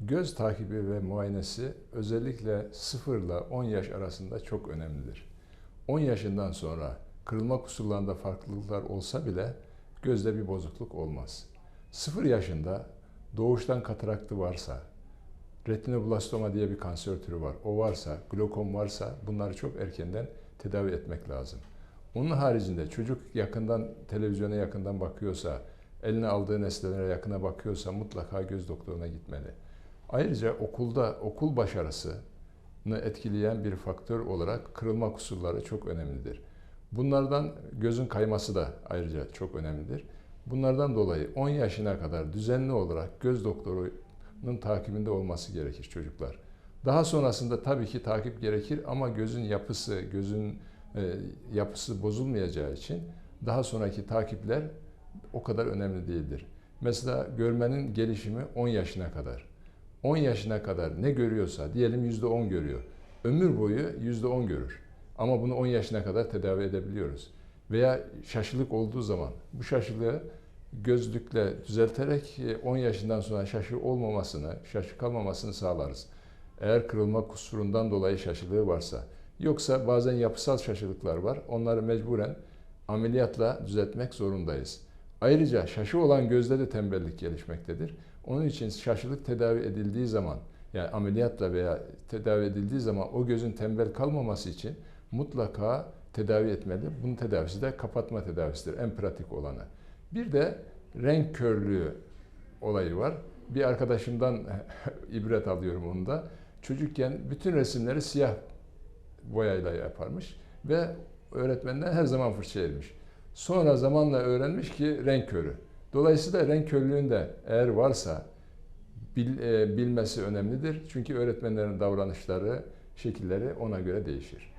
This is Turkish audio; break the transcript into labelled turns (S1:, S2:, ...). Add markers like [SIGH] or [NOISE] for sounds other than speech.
S1: Göz takibi ve muayenesi özellikle 0 ile 10 yaş arasında çok önemlidir. 10 yaşından sonra kırılma kusurlarında farklılıklar olsa bile gözde bir bozukluk olmaz. 0 yaşında doğuştan kataraktı varsa, retinoblastoma diye bir kanser türü var. O varsa, glokom varsa bunları çok erkenden tedavi etmek lazım. Onun haricinde çocuk yakından televizyona yakından bakıyorsa, eline aldığı nesnelere yakına bakıyorsa mutlaka göz doktoruna gitmeli. Ayrıca okulda okul başarısını etkileyen bir faktör olarak kırılma kusurları çok önemlidir. Bunlardan gözün kayması da ayrıca çok önemlidir. Bunlardan dolayı 10 yaşına kadar düzenli olarak göz doktorunun takibinde olması gerekir çocuklar. Daha sonrasında tabii ki takip gerekir ama gözün yapısı, gözün e, yapısı bozulmayacağı için daha sonraki takipler o kadar önemli değildir. Mesela görmenin gelişimi 10 yaşına kadar. 10 yaşına kadar ne görüyorsa diyelim %10 görüyor. Ömür boyu %10 görür. Ama bunu 10 yaşına kadar tedavi edebiliyoruz. Veya şaşılık olduğu zaman bu şaşılığı gözlükle düzelterek e, 10 yaşından sonra şaşı olmamasını, şaşı kalmamasını sağlarız. Eğer kırılma kusurundan dolayı şaşılığı varsa. Yoksa bazen yapısal şaşılıklar var. Onları mecburen ameliyatla düzeltmek zorundayız. Ayrıca şaşı olan gözde de tembellik gelişmektedir. Onun için şaşılık tedavi edildiği zaman yani ameliyatla veya tedavi edildiği zaman o gözün tembel kalmaması için mutlaka tedavi etmeli. Bunun tedavisi de kapatma tedavisidir en pratik olanı. Bir de renk körlüğü olayı var. Bir arkadaşımdan [LAUGHS] ibret alıyorum onda. Çocukken bütün resimleri siyah boyayla yaparmış ve öğretmenden her zaman fırça yermiş. Sonra zamanla öğrenmiş ki renk körü. Dolayısıyla renk körlüğünde eğer varsa bil, e, bilmesi önemlidir. Çünkü öğretmenlerin davranışları, şekilleri ona göre değişir.